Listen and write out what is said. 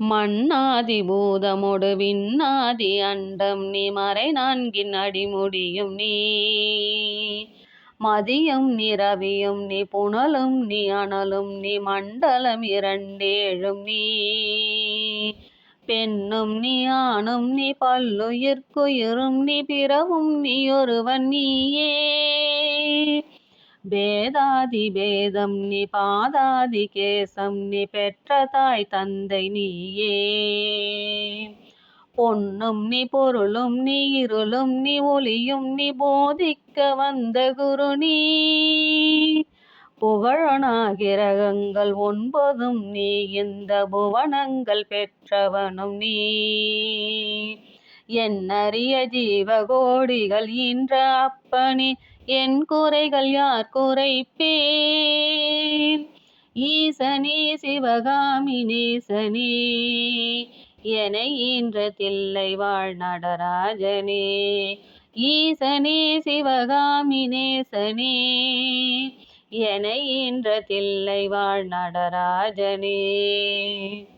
மண்ணாதி பூதமொடு விண்ணாதி அண்டம் நீ மறை நான்கின் அடிமுடியும் நீ. மதியம் நீ ரவியும் நீ புனலும் நீ அனலும் நீ மண்டலம் இரண்டேழும் நீ. பெண்ணும் நீ ஆணும் நீ பல்லுயிர்க்குயிரும் நீ பிறவும் நீ ஒருவன் நீயே. பேதாதி பேதம் நீ பாதாதி கேசம் நீ பெற்ற தாய் தந்தை நீயே. பொன்னும் நீ பொருளும் நீ இருளும் நீ ஒளியும் நீ போதிக்க வந்த குரு நீ. புகழனாகிரகங்கள் ஒன்பதும் நீ இந்த புவனங்கள் பெற்றவனும் நீ. என்னறிய ஜீவகோடிகள் இன்ற அப்பனி என் குறைகள் யார் கூரைப்பேன்? ஈசனே சிவகாமி நேசனே என ஈன்ற தில்லை வாழ் நடராஜனே. ஈசனே சிவகாமி நேசனே என ஈன்ற தில்லை வாழ் நடராஜனே.